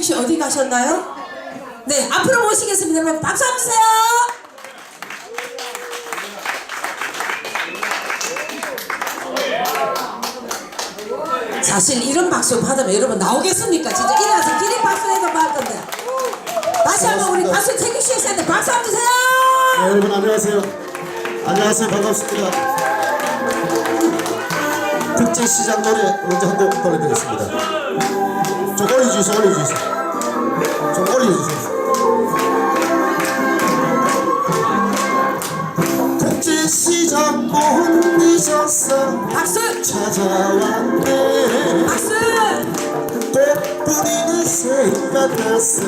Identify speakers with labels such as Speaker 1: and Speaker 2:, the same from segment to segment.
Speaker 1: 혹시 어디 가셨나요? 네, 앞으로 모시겠습니다. 여러분 박수 한번 주세요. 사실 이런 박수 받으면 여러분 나오겠습니까? 진짜 일어나서 기립 박수 해도 말 건데. 다시 한번 우리 박수 챙기시겠는데 박수 한번 주세요.
Speaker 2: 네, 여러분 안녕하세요. 안녕하세요. 반갑습니다. 국제시장 노래 먼저 한곡 보내드리겠습니다. 좀 올려주세요. 올려주세요. 좀 올려주세요. 국제시장 못 잊었어
Speaker 1: 박수,
Speaker 2: 찾아왔네
Speaker 1: 박수.
Speaker 2: 꽃 뿌리는 생각났어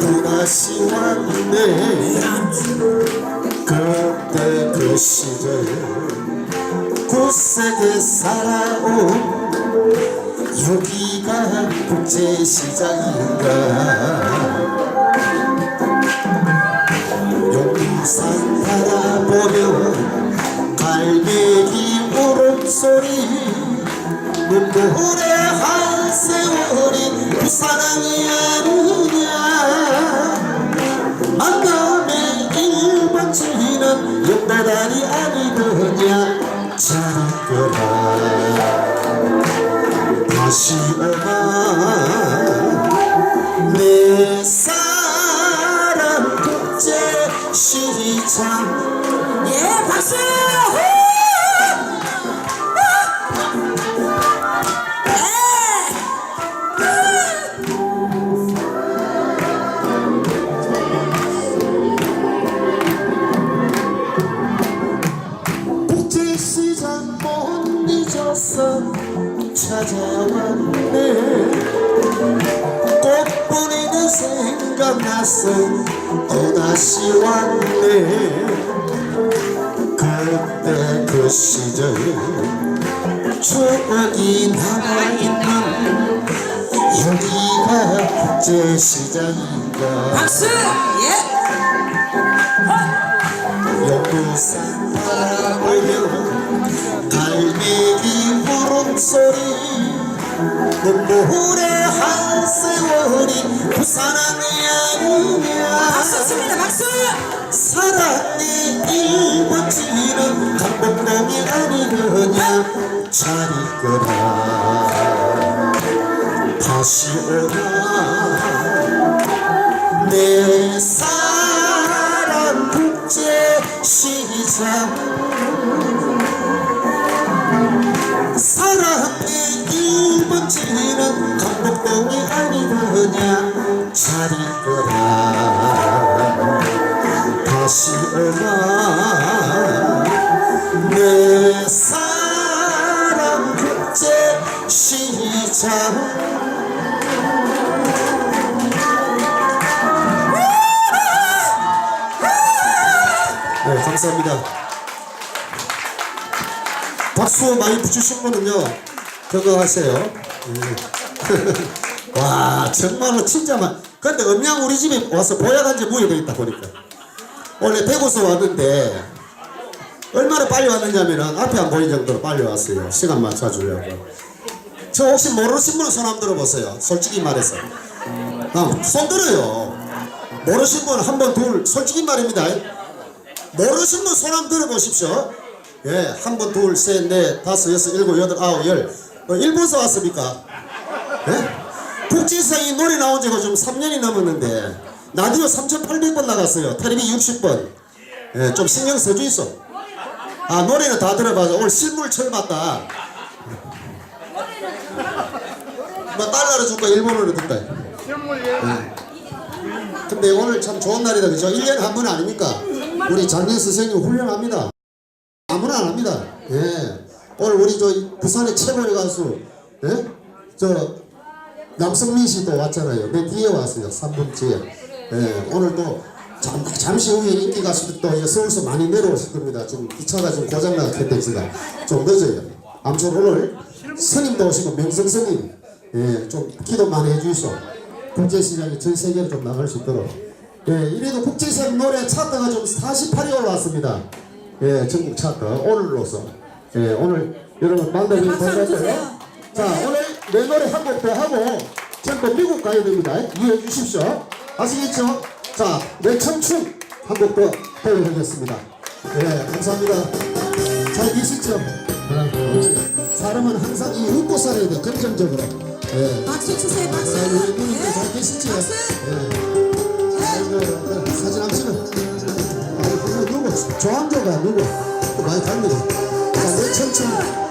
Speaker 2: 또 다시 왔네 그때 그 시절 굳세게 살아온 여기가 국제시장인가? 용산 바라보면 갈매기 울음소리 눈물의 다 생각났어. 또다시 왔네. 그때 그 시절 추억이 남아있는 여기가 국제시장인가?
Speaker 1: 박수. 예.
Speaker 2: 용산 바라보면 갈매기 울음소리. 눈물의 한세 월이 그 사랑이
Speaker 1: 박수
Speaker 2: 아니냐
Speaker 1: 칩니다. 박수.
Speaker 2: 사랑의 일번지는 감동동이 아니느냐. 잘 있거라 다시 오라. 내 사랑 국제시장. 사랑의 일번지는 감동동이 아니느냐 잘 있거라. 다시 오마 내 사랑 국제 시장 네 감사합니다. 박수 많이 붙이신 분은요 그거 하세요. 음. 와 정말로 진짜만 근데 음양 우리 집에 와서 보약한 지 무효돼 있다 보니까. 원래 대구서 왔는데 얼마나 빨리 왔느냐면은 앞에 안 보일 정도로 빨리 왔어요. 시간 맞춰주려고. 저 혹시 모르신 분은 손 한번 들어보세요. 솔직히 말해서. 아, 손 들어요. 모르신 분 한 번 둘 솔직히 말입니다. 모르신 분 손 한번 들어보십시오. 예, 한 번, 둘, 셋, 넷, 다섯, 여섯, 일곱, 여덟, 아홉, 열. 어, 일본서 왔습니까? 예? 국제상이 노래 나온 지가 좀 3년이 넘었는데, 라디오 3,800번 나갔어요. 텔레비 60번. 예, 좀 신경 써주 있어. 아, 노래는 다 들어봐서 오늘 실물 처음 봤다. 뭐, 달러로 줄까? 일본어로 줄까? 예. 근데 오늘 참 좋은 날이다, 그죠? 1년에 한 번 아닙니까? 우리 장례 선생님 훌륭합니다. 아무나 안 합니다. 예. 오늘 우리 저 부산의 최고의 가수, 예? 저 남성민 씨도 왔잖아요. 내 뒤에 왔어요. 3분째. 예. 오늘도 잠, 잠시 후에 인기 가수들 또 서울서 많이 내려오실 겁니다. 지금 기차가 좀 고장나가 텐데지가 좀 늦어요. 아무튼 오늘 스님도 오시고 명성 스님, 예, 좀 기도 많이 해주이소. 국제시장이 전 세계로 좀 나갈 수 있도록. 예, 이래도 국제시장 노래 차트가 좀 48위 올라왔습니다. 예, 전국 차트 오늘로서 예, 오늘 여러분
Speaker 1: 한번
Speaker 2: 반갑고요.
Speaker 1: 주세요.
Speaker 2: 자, 오늘 내 노래 한 곡 더 하고 템포 미국 가야 됩니다. 이해해 주십시오. 아시겠죠? 자, 내 청춘 한 곡더 보여드리겠습니다. 네, 감사합니다. 잘 계시죠? 네, 사람은 항상 이 웃고 살아야 돼, 긍정적으로. 네.
Speaker 1: 박수 치세요 박수
Speaker 2: 자, 우리 누님들
Speaker 1: 네.
Speaker 2: 잘 계시죠?
Speaker 1: 박수
Speaker 2: 네. 아이고, 네, 사진 한 찍어. 아이고, 누구? 조항조가 누구? 또 많이 갑니다. 자, 내 청춘.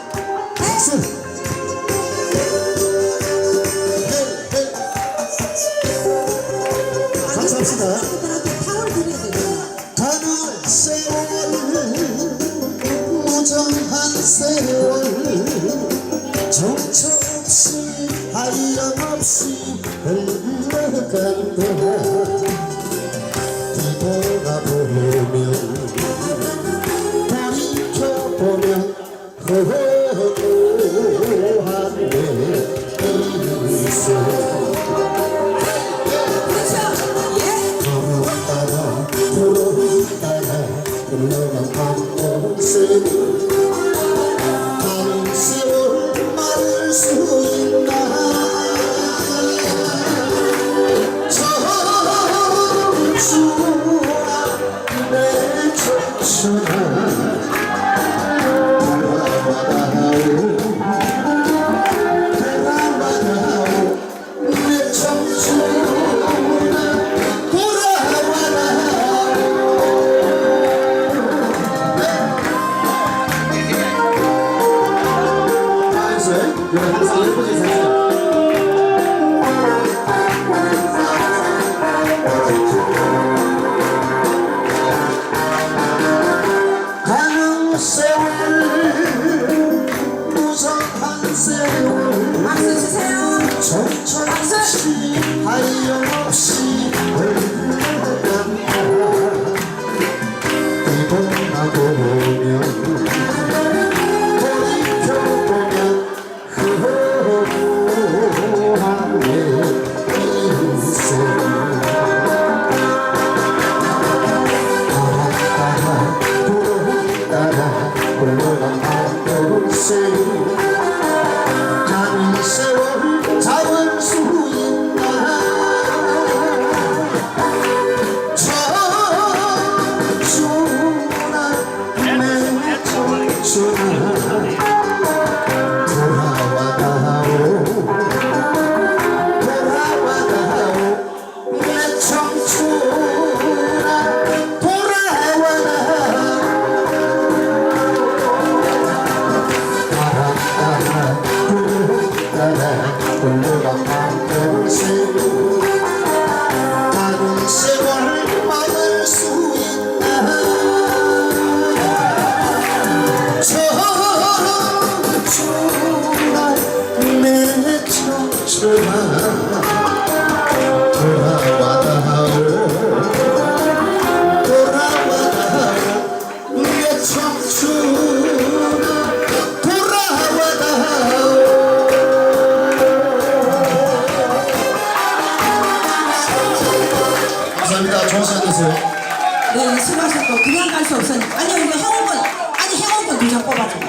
Speaker 1: 두장 뽑아줘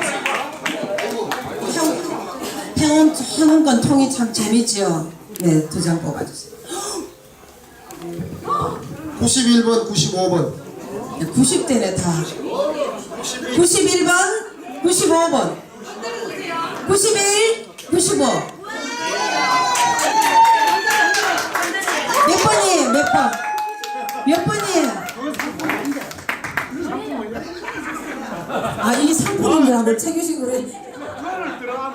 Speaker 1: 행, 행운, 행운권 통이 참 재밌지요 네 두 장 뽑아주세요
Speaker 2: 91번, 95번.
Speaker 1: 네, 90대네 다 91번 95번 91 95 몇 번이에요 몇 번? 몇 번이에요? 아, 이 상품인데 한번 챙기시고 그래.